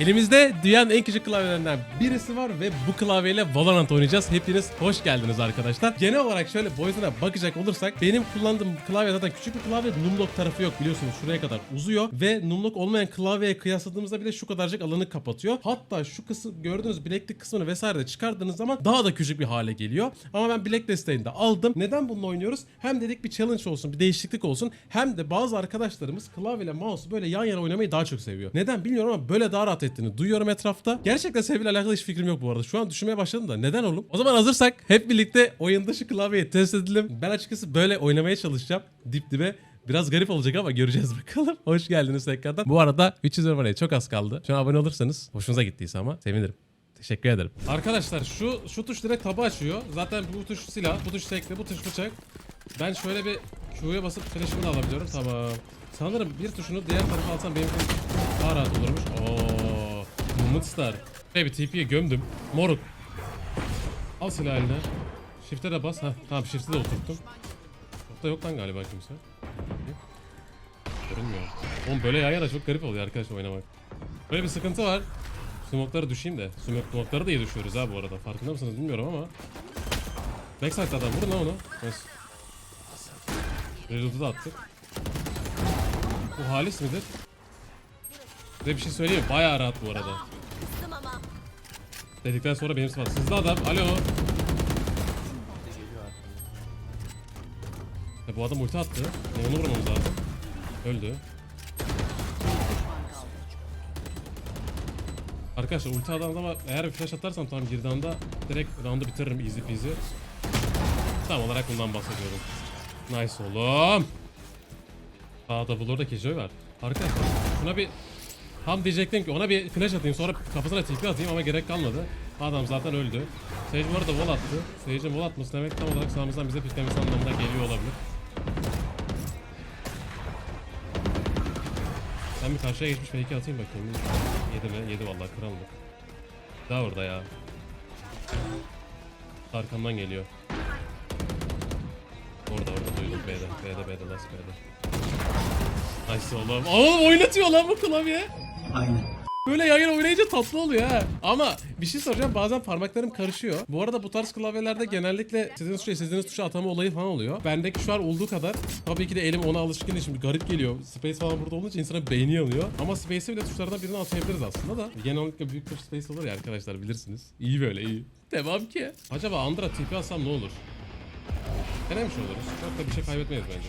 Elimizde dünyanın en küçük klavyelerinden birisi var ve bu klavyeyle Valorant oynayacağız. Hepiniz hoş geldiniz arkadaşlar. Genel olarak şöyle boyutuna bakacak olursak benim kullandığım klavye zaten küçük bir klavye. Numlock tarafı yok biliyorsunuz şuraya kadar uzuyor ve numlock olmayan klavyeye kıyasladığımızda bile şu kadarcık alanı kapatıyor. Hatta şu kısım gördüğünüz bileklik kısmını vesaire de çıkardığınız zaman daha da küçük bir hale geliyor. Ama ben bilek desteğini de aldım. Neden bununla oynuyoruz? Hem dedik bir challenge olsun, bir değişiklik olsun. Hem de bazı arkadaşlarımız klavyeyle mouse böyle yan yana oynamayı daha çok seviyor. Neden bilmiyorum ama böyle daha rahat ettiğini duyuyorum etrafta. Gerçekten sevgiyle alakalı hiç fikrim yok bu arada. Şu an düşünmeye başladım da neden oğlum? O zaman hazırsak hep birlikte oyun dışı klavyeyi test edelim. Ben açıkçası böyle oynamaya çalışacağım. Dip dibe. Biraz garip olacak ama göreceğiz bakalım. Hoş geldiniz tekrardan. Bu arada 300 aboneye çok az kaldı. Şu an abone olursanız hoşunuza gittiyse ama sevinirim. Teşekkür ederim. Arkadaşlar şu şu tuş direkt tabı açıyor. Zaten bu tuş silah, bu tuş tekli, bu tuş bıçak. Ben şöyle bir Q'ya basıp flash'ımı da alabiliyorum. Tamam. Sanırım bir tuşunu diğer tarafa alsam benim için daha rahat olurmuş. Oo. Mumut Star. Şöyle bir TP'ye gömdüm. Moruk. Al silah eline. Shift'e de bas. Heh, tamam shift'e de oturttum. Nokta yok lan galiba kimse. Görünmüyor. Oğlum böyle yan yana çok garip oluyor arkadaşlar oynamak. Böyle bir sıkıntı var. Smoklara düşeyim de. Smok, smoklara da iyi düşüyoruz ha bu arada. Farkında mısınız bilmiyorum ama. Backside'dan vurun lan onu. Nice. Reload'u da attık. Bu halis midir? Size bir şey söyleyeyim mi? Bayağı rahat bu arada. Dedikten sonra benim sıfat. Sızlı adam. Alo. Ya bu adam ulti attı. Onu vurmamız lazım. Öldü. Arkadaşlar ulti adam ama eğer bir flash atarsam tam girdiği anda direkt round'u bitiririm easy peasy. Tam olarak bundan bahsediyorum. Nice oğlum. Aa double orada Killjoy var. Arkadaşlar şuna bir Tam diyecektim ki ona bir flash atayım sonra kafasına TP atayım ama gerek kalmadı. Adam zaten öldü. Sage bu arada wall attı. Sage'in wall atması demek tam olarak sağımızdan bize piklemesi anlamına geliyor olabilir. Ben bir karşıya geçmiş belki atayım bakayım. Yedi mi? Yedi vallahi krallık. Daha orada ya. Arkamdan geliyor. Orada orada duydum B'de. B'de B'de last B'de. Nice oğlum. Oğlum oynatıyor lan bu klavye. Aynen. Böyle yayın oynayınca tatlı oluyor ha. Ama bir şey soracağım bazen parmaklarım karışıyor. Bu arada bu tarz klavyelerde genellikle istediğiniz tuşa istediğiniz tuşa atama olayı falan oluyor. Bendeki şu an olduğu kadar tabii ki de elim ona alışkın değil. Şimdi garip geliyor. Space falan burada olunca insana beyni yanıyor. Ama Space'i bile tuşlardan birini atayabiliriz aslında da. Genellikle büyük tuş Space olur ya arkadaşlar bilirsiniz. İyi böyle iyi. Devam ki. Acaba Andra TP alsam ne olur? Denemiş oluruz. Çok da bir şey kaybetmeyiz bence.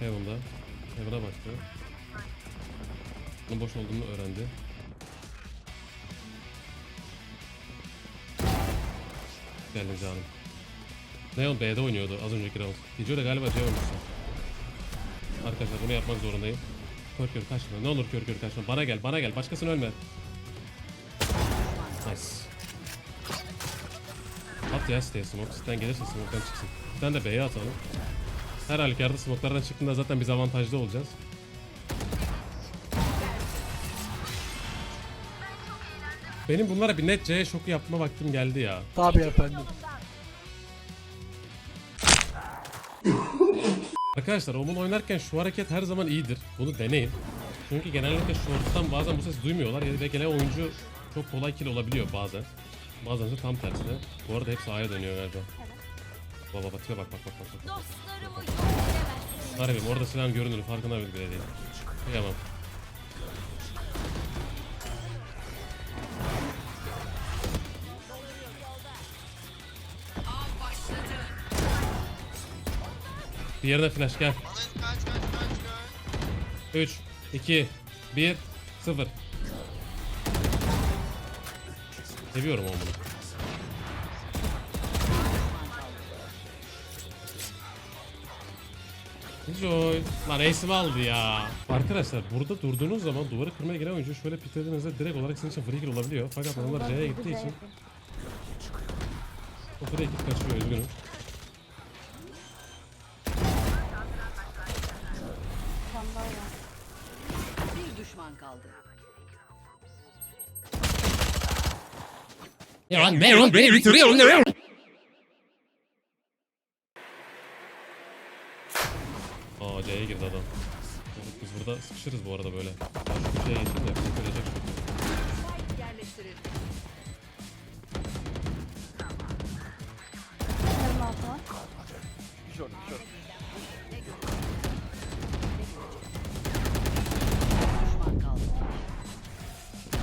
Heaven'da. Heaven'a baktı. Bunun boş olduğunu öğrendi. Geldin canım. Neon B'de oynuyordu az önceki round. Kijo da galiba C oynuyorsun. Arkadaşlar bunu yapmak zorundayım. Kör kör kaçma. Ne olur kör kör kaçma. Bana gel bana gel. Başkasını ölme. Nice. At ya siteye smoke. Siten gelirse smoke'dan çıksın. Bir tane de B'ye atalım. Her halükarda smoke'lardan çıktığında zaten biz avantajlı olacağız. Benim bunlara bir net C şoku yapma vaktim geldi ya. Tabii efendim. Arkadaşlar Omun oynarken şu hareket her zaman iyidir. Bunu deneyin. Çünkü genellikle short'tan bazen bu ses duymuyorlar ya da gelen oyuncu çok kolay kill olabiliyor bazen. Bazen de tam tersine. Bu arada hepsi A'ya dönüyor galiba. Baba bak bak bak bak bak bak. bak. Dostlarımı yok edemezsin. Harbim orada silahın görünür farkına bile değil. Kıyamam. Bir yerine flash gel. 3, 2, 1, 0. Seviyorum onu. Joy. Lan ace'imi aldı ya. Arkadaşlar burada durduğunuz zaman duvarı kırmaya giren oyuncu şöyle pitlediğinizde direkt olarak sizin için free kill olabiliyor. Fakat adamlar C'ye gittiği için o free kill kaçıyor üzgünüm. Bir düşman kaldı. Aa C'ye girdi adam. Biz Burada sıkışırız bu arada böyle. Ben şu köşeye geçeyim de.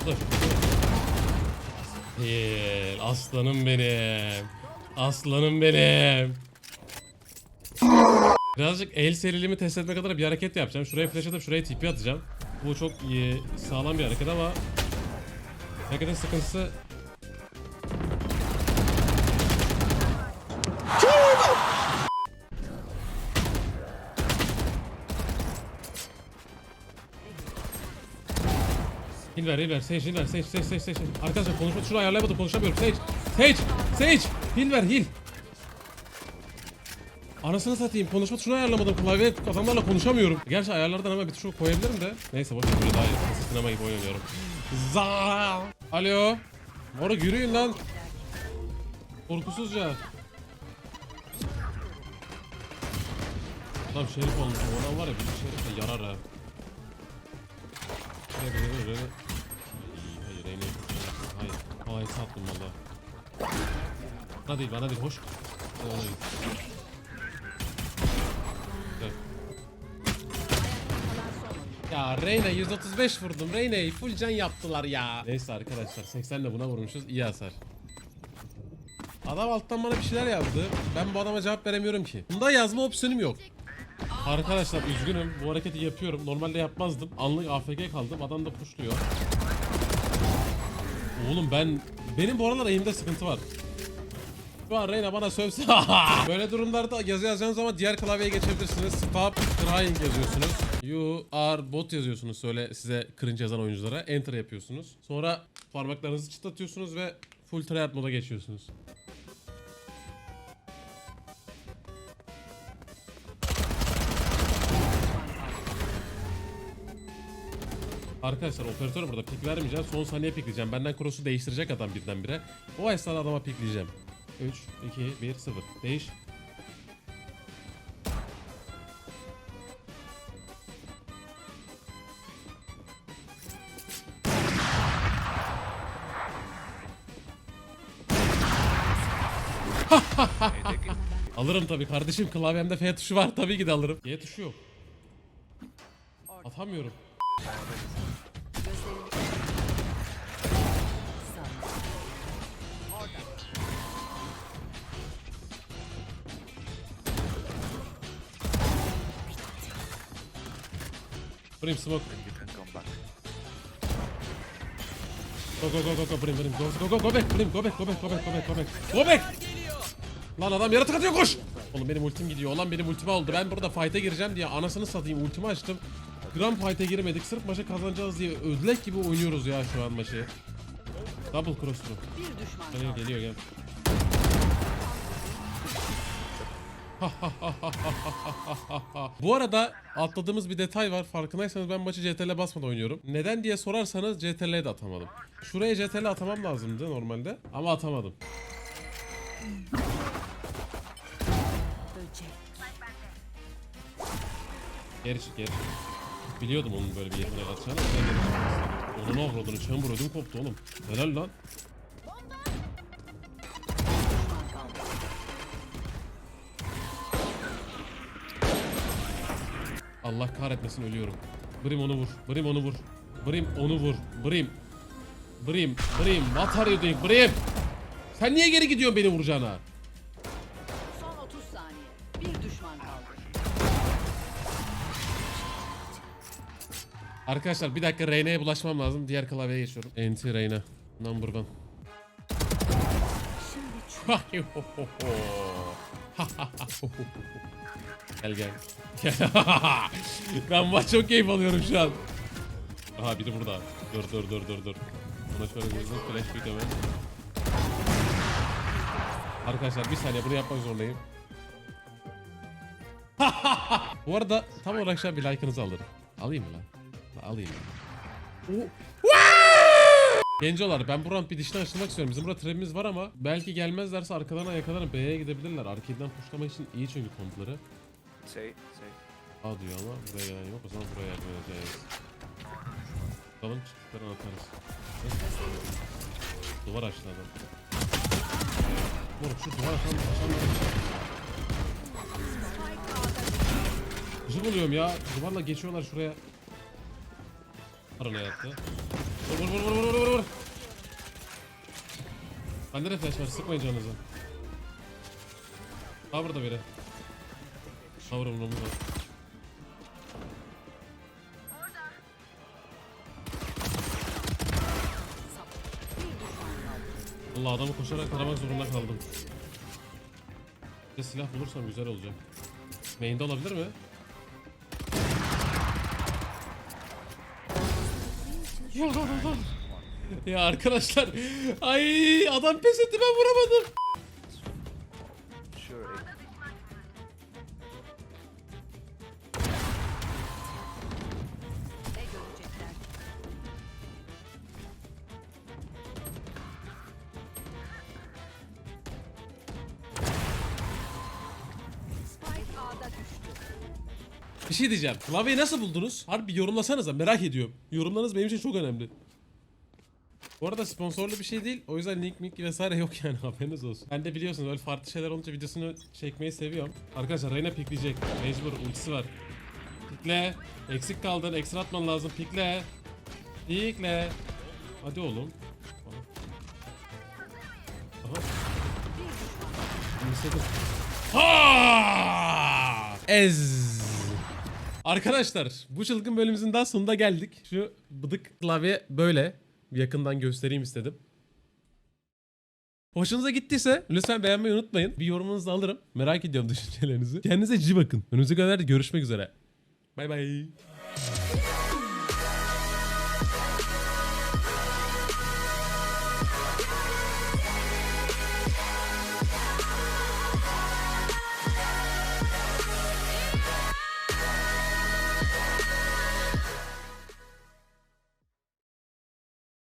Dur. Değil. Aslanım benim. Aslanım benim. Birazcık el seriliğimi test etmek adına bir hareket yapacağım. Şuraya flash atıp şuraya TP atacağım. Bu çok iyi, sağlam bir hareket ama hareketin sıkıntısı Hilver, Hilver, Sage, Hilver, Sage, Sage, Sage, Sage. Arkadaşlar konuşma şunu ayarlayamadım, konuşamıyorum. Sage, Sage, Sage, Hilver, Hil. Anasını satayım, konuşma şunu ayarlamadım. Klavye adamlarla konuşamıyorum. Gerçi ayarlardan hemen bir tuş koyabilirim de. Neyse boş ver, böyle daha iyi. Sinema gibi oynuyorum. Za. Alo. Moruk yürüyün lan. Korkusuzca. Adam şerif olmuş. O adam var ya bir şerif de yarar ha. Şuraya bir yere. İyi, Hayır Rene Hayır. Hayır sattım valla. Bana değil bana değil hoş. Ona. Ya Reyna 135 vurdum. Reyna'yı full can yaptılar ya. Neyse arkadaşlar 80 de buna vurmuşuz. iyi hasar. Adam alttan bana bir şeyler yazdı. Ben bu adama cevap veremiyorum ki. Bunda yazma opsiyonum yok. Arkadaşlar üzgünüm. Bu hareketi yapıyorum. Normalde yapmazdım. Anlık AFK kaldım. Adam da puşluyor. Oğlum ben... Benim bu aralar eğimde sıkıntı var. Şu Reyna bana sövse... Böyle durumlarda yazı yazacağınız zaman diğer klavyeye geçebilirsiniz. Stop crying yazıyorsunuz. You are bot yazıyorsunuz söyle size cringe yazan oyunculara. Enter yapıyorsunuz. Sonra parmaklarınızı çıtlatıyorsunuz ve full tryhard moda geçiyorsunuz. Arkadaşlar operatör burada pik vermeyeceğim. Son saniye pikleyeceğim. Benden cross'u değiştirecek adam birdenbire. O esnada adama pikleyeceğim. 3, 2, 1, 0. Değiş. alırım tabii kardeşim. Klavyemde F tuşu var. Tabii ki de alırım. G tuşu yok. Atamıyorum. Brim smoke. You can come back. Go go go go go. Brim Brim go go go go back. Brim go back go back go back go back go back. Go back! Lan adam yaratık atıyor koş! Oğlum benim ultim gidiyor. Olan benim ultime oldu ben burada fight'e gireceğim diye anasını satayım ultimi açtım. Gram fight'e girmedik. Sırf maçı kazanacağız diye ödlek gibi oynuyoruz ya şu an maçı. Double cross through Bir düşman Geliyor kaldı. geliyor gel Bu arada atladığımız bir detay var. Farkındaysanız ben maçı CTRL basmadan oynuyorum. Neden diye sorarsanız CTRL'ye de atamadım. Şuraya CTRL atamam lazımdı normalde ama atamadım. Geri çık geri. Biliyordum onun böyle bir yetenek atacağını. Onun avradını çamur ödüm koptu oğlum. Helal lan. Allah kahretmesin ölüyorum. Brim onu vur. Brim onu vur. Brim onu vur. Brim. Brim. Brim. What are you doing? Brim. Sen niye geri gidiyorsun beni vuracağına? Son 30 saniye. Bir düşman kaldı. Arkadaşlar bir dakika Reyna'ya bulaşmam lazım. Diğer klavyeye geçiyorum. Enti Reyna. Number one. Gel gel. ben maç çok keyif alıyorum şu an. Aha biri burada. Dur dur dur dur dur. Buna şöyle bir hızlı flash pick hemen. Arkadaşlar bir saniye bunu yapmak zorundayım. Bu arada tam olarak şu an bir like'ınızı alırım. Alayım mı lan? La Alayım. Gencolar ben bu bir dişten açılmak istiyorum. Bizim burada trap'imiz var ama belki gelmezlerse arkadan yakalarım B'ye gidebilirler. Arcade'den pushlamak için iyi çünkü kompları. Say, say. A diyor ama buraya gelen yok. O zaman buraya yardım edeceğiz. bakalım çıktıklarını atarız. Duvar açtı adam. Moruk şu duvar açan açanları Gıcık oluyorum ya. Duvarla geçiyorlar şuraya. Arana yattı. Vur vur vur vur vur vur. Bende de flash var. Sıkmayın canınızı. Ha burada biri. Ha burada umurumda. Allah adamı koşarak taramak zorunda kaldım. Bir silah bulursam güzel olacak. Main'de olabilir mi? ya arkadaşlar. Ay adam pes etti ben vuramadım. Bir şey diyeceğim. Klavyeyi nasıl buldunuz? Harbi yorumlasanıza merak ediyorum. Yorumlarınız benim için çok önemli. Bu arada sponsorlu bir şey değil. O yüzden link mink vesaire yok yani haberiniz olsun. Ben de biliyorsunuz öyle farklı şeyler olunca videosunu çekmeyi seviyorum. Arkadaşlar Reyna pikleyecek. Mecbur ultisi var. Pikle. Eksik kaldın. Ekstra atman lazım. Pikle. Pikle. Hadi oğlum. Aha. İstedim. Ez. Arkadaşlar bu çılgın bölümümüzün daha sonuna geldik. Şu bıdık klavye böyle. Yakından göstereyim istedim. Hoşunuza gittiyse lütfen beğenmeyi unutmayın. Bir yorumunuzu alırım. Merak ediyorum düşüncelerinizi. Kendinize cici bakın. Önümüzdeki günlerde görüşmek üzere. Bay bay.